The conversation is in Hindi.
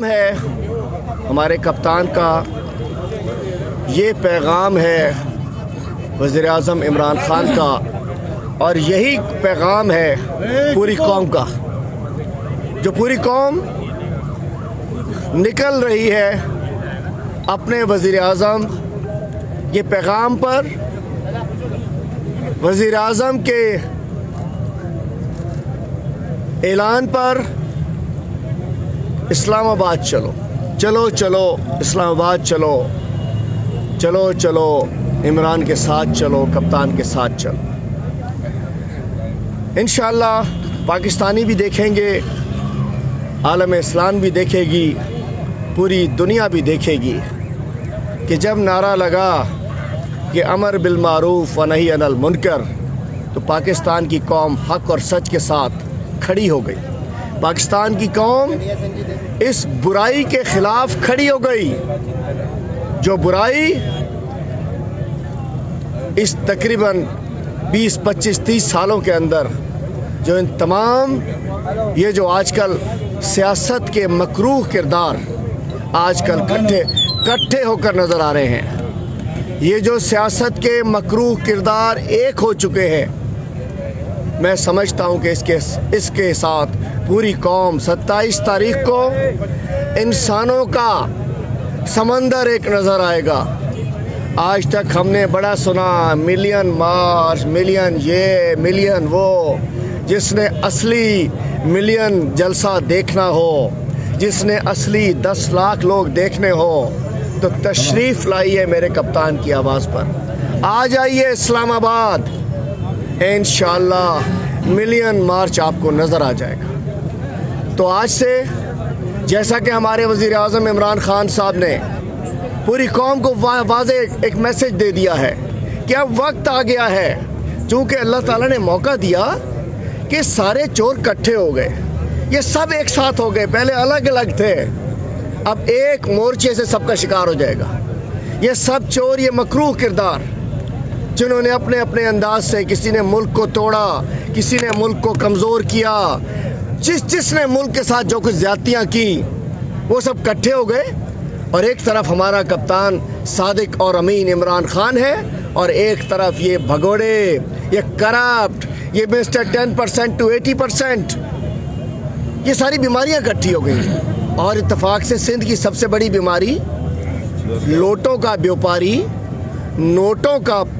है। हमारे कप्तान का ये पैगाम है वज़ी अजम इमरान ख़ान का और यही पैगाम है पूरी कौम का। जो पूरी कौम निकल रही है अपने वज़ी अजम ये पैगाम पर वज़ी अजम के ऐलान पर इस्लामाबाद चलो। चलो चलो, इस्लामाबाद चलो। चलो चलो, इमरान के साथ चलो, कप्तान के साथ चलो। इन पाकिस्तानी भी देखेंगे, आलम इस्लाम भी देखेगी, पूरी दुनिया भी देखेगी कि जब नारा लगा कि अमर बिल मारूफ व नहीं अनल मुनकर तो पाकिस्तान की कौम हक और सच के साथ खड़ी हो गई। पाकिस्तान की कौम इस बुराई के खिलाफ खड़ी हो गई। जो बुराई इस तकरीबन 20, 25, 30 सालों के अंदर जो इन तमाम ये जो आजकल सियासत के मकरूह किरदार आजकल कट्ठे कट्ठे होकर नज़र आ रहे हैं। ये जो सियासत के मकरूह किरदार एक हो चुके हैं मैं समझता हूँ कि इसके इसके साथ पूरी कौम 27 तारीख को इंसानों का समंदर एक नज़र आएगा। आज तक हमने बड़ा सुना, मिलियन मार्च, मिलियन ये, मिलियन वो, जिसने असली मिलियन जलसा देखना हो, जिसने असली दस लाख लोग देखने हो तो तशरीफ़ लाइए मेरे कप्तान की आवाज़ पर। आ जाइए इस्लामाबाद। इन मिलियन मार्च आपको नज़र आ जाएगा। तो आज से, जैसा कि हमारे वज़ी अजम इमरान ख़ान साहब ने पूरी कौम को वाज एक मैसेज दे दिया है कि अब वक्त आ गया है, चूँकि अल्लाह ताला ने मौका दिया कि सारे चोर इकट्ठे हो गए। ये सब एक साथ हो गए, पहले अलग अलग थे, अब एक मोर्चे से सबका शिकार हो जाएगा। ये सब चोर, ये मकरूह किरदार जिन्होंने अपने अपने अंदाज से किसी ने मुल्क को तोड़ा, किसी ने मुल्क को कमज़ोर किया, जिस जिसने मुल्क के साथ जो कुछ ज्यादतियाँ की, वो सब इकट्ठे हो गए। और एक तरफ़ हमारा कप्तान सादिक और अमीन इमरान खान है, और एक तरफ़ ये भगोड़े, ये करप्ट, ये mister ten percent to eighty percent, ये सारी बीमारियाँ इकट्ठी हो गई। और इतफाक से सिंध की सबसे बड़ी बीमारी, लोटों का व्यापारी नोटों का